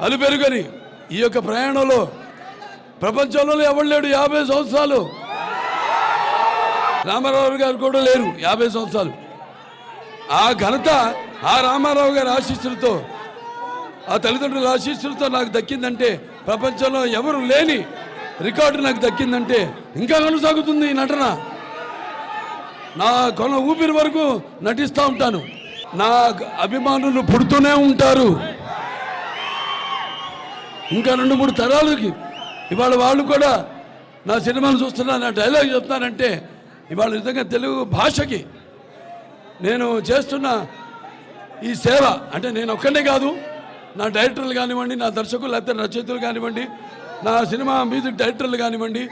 అలుపెరుగని ఈ యొక్క ప్రయాణంలో ప్రపంచంలో ఎవరు లేడు? యాభై సంవత్సరాలు. రామారావు గారు కూడా లేరు యాభై సంవత్సరాలు. ఆ ఘనత ఆ రామారావు గారి ఆశీస్సులతో ఆ తల్లిదండ్రుల ఆశీస్సులతో నాకు దక్కిందంటే ప్రపంచంలో ఎవరు లేని రికార్డు నాకు దక్కిందంటే ఇంకా కొనసాగుతుంది ఈ నటన. నా కొన ఊపిరి వరకు నటిస్తూ ఉంటాను. నా అభిమానులు పుడుతూనే ఉంటారు. ఇంకా రెండు మూడు తరాలకి. ఇవాళ వాళ్ళు కూడా నా సినిమాను చూస్తున్నా నా డైలాగ్ చెప్తానంటే ఇవాళ నిజంగా తెలుగు భాషకి నేను చేస్తున్న ఈ సేవ అంటే నేను ఒక్కనే కాదు నా డైరెక్టర్లు కానివ్వండి నా దర్శకులు లేకపోతే రచయితలు కానివ్వండి నా సినిమా మ్యూజిక్ డైరెక్టర్లు కానివ్వండి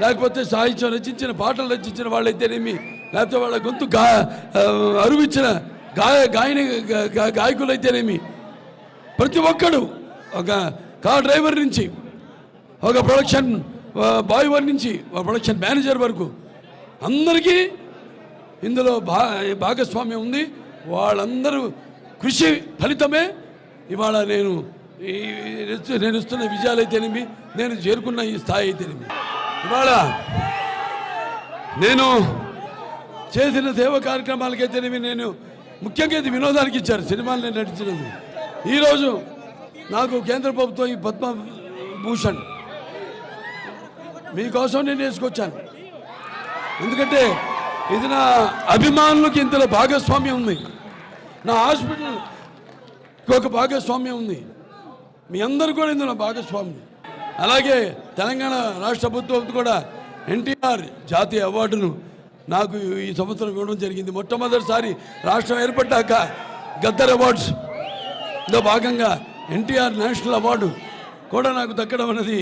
లేకపోతే సాహిత్యం రచించిన పాటలు రచించిన వాళ్ళైతేనేమి లేకపోతే వాళ్ళ గొంతు గా అరువిచ్చిన గాయ గాయని గాయకులైతేనేమి ప్రతి ఒక్కడు ఒక కార్ డ్రైవర్ నుంచి ఒక ప్రొడక్షన్ బాయ్ వర్ నుంచి ఒక ప్రొడక్షన్ మేనేజర్ వరకు అందరికీ ఇందులో భా భాగస్వామ్యం ఉంది. వాళ్ళందరూ కృషి ఫలితమే. ఇవాళ నేను ఈ నేను ఇస్తున్న విజయాలు అయితేనేమి నేను చేరుకున్న ఈ స్థాయి అయితేనేమి. ఇవాళ నేను చేసిన సేవ కార్యక్రమాలకైతేనేమి నేను ముఖ్యంగా ఇది వినోదానికి ఇచ్చారు. సినిమాలు నేను నటించినది. ఈరోజు నాకు కేంద్ర ప్రభుత్వం ఈ పద్మ భూషణ్. మీకోసం నేను వేసుకొచ్చాను. ఎందుకంటే ఇది నా అభిమానులకి ఇంతలో భాగస్వామ్యం ఉంది. నా హాస్పిటల్ ఒక భాగస్వామ్యం ఉంది. మీ అందరూ కూడా ఇందులో భాగస్వామ్యం. అలాగే తెలంగాణ రాష్ట్ర ప్రభుత్వం కూడా ఎన్టీఆర్ జాతీయ అవార్డును నాకు ఈ సంవత్సరం ఇవ్వడం జరిగింది. మొట్టమొదటిసారి రాష్ట్రం ఏర్పడ్డాక గద్దర్ అవార్డ్స్లో భాగంగా ఎన్టీఆర్ నేషనల్ అవార్డు కూడా నాకు దక్కడం అన్నది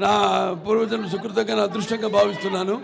నా పూర్వజన్మ సుకృతంగా నా అదృష్టంగా భావిస్తున్నాను.